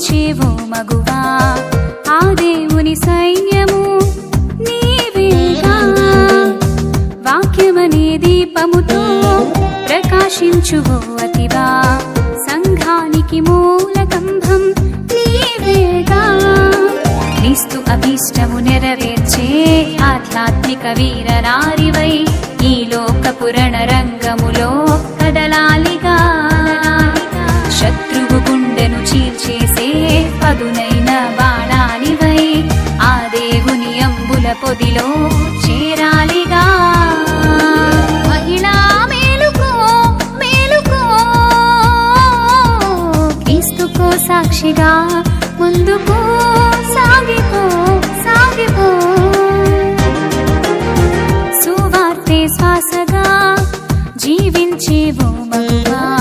జీవించేవో మగువా. ఆ దేవుని సైన్యము నీవేగా వాక్యమనే దీపముతో ప్రకాశించువో అతివా. సంఘానికి మూలకంభం నీవేగా. క్రీస్తు అభీష్టము నెరవేర్చే ఆధ్యాత్మిక వీర నారివై ఈ లోకపురణ రంగములో పదునైన బాణానివై ఆ దేవుని అంబుల పొదిలో చేరాలిగా. మహిళా మేలుకో మేలుకో. క్రీస్తుకో సాక్షిగా ముందుకు సాగిపో సాగిపో. సువార్తే శ్వాసగా జీవించేవో మగువా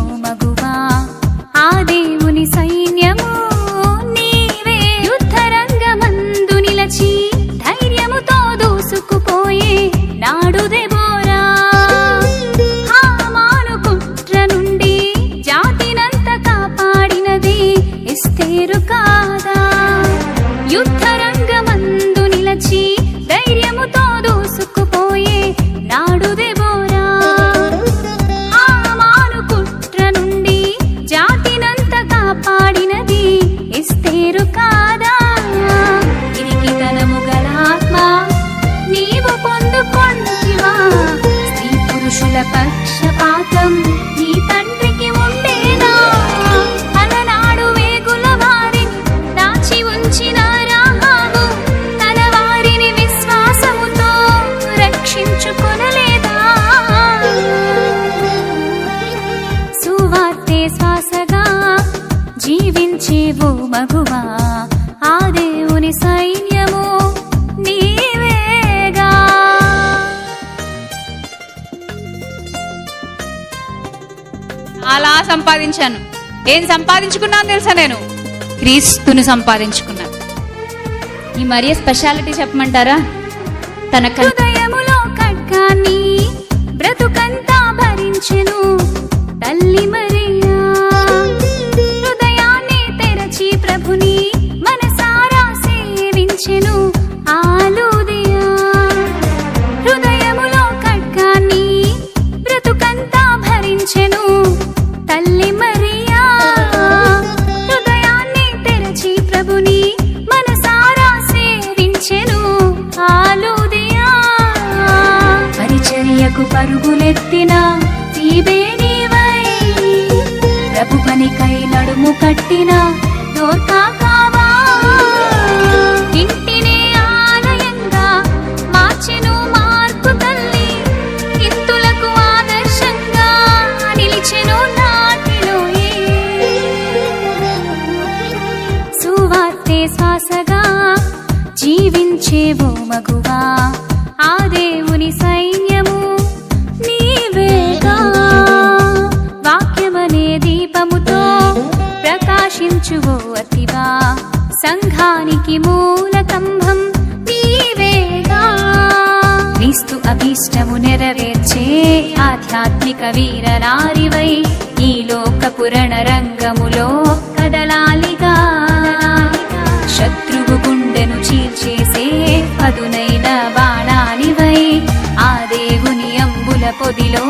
జీవించేవో శ్వాసగా జీవించేవో మగువా ఆ దేవుని సైన్యము నీవేగా. అలా సంపాదించాను. ఏం సంపాదించుకున్నాను తెలుసా నేను? క్రీస్తుని సంపాదించుకున్నాను. ఈ మరియ స్పెషాలిటీ చెప్పమంటారా? తన హృదయములో ఖడ్గాన్ని బ్రతుకంతా భరించెను. తల్లి పరుగులెత్తిన తీబేనివై ప్రభు పనికై నడుము కట్టిన దోర్కా కావా ఇంటినే ఆలయంగా మార్చెను మార్పు తల్లి. ఇంతులకు ఆదర్శంగా నిలిచెను నాటిలోయే సువార్తే శ్వాసగా జీవించేవో మగువా. సంఘానికి మూలకంభం నీవేగా క్రీస్తు అభీష్టము నెరవేర్చే ఆధ్యాత్మిక వీరనారివై ఈ లోక పురణ రంగములో కదలాలిగా. శత్రువు గుండెను చీల్చేసే పదునైన బాణానివై ఆ దేవుని అంబుల పొదిలో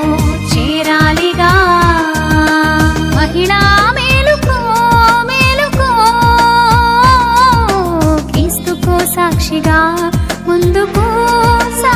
ముందుకు సా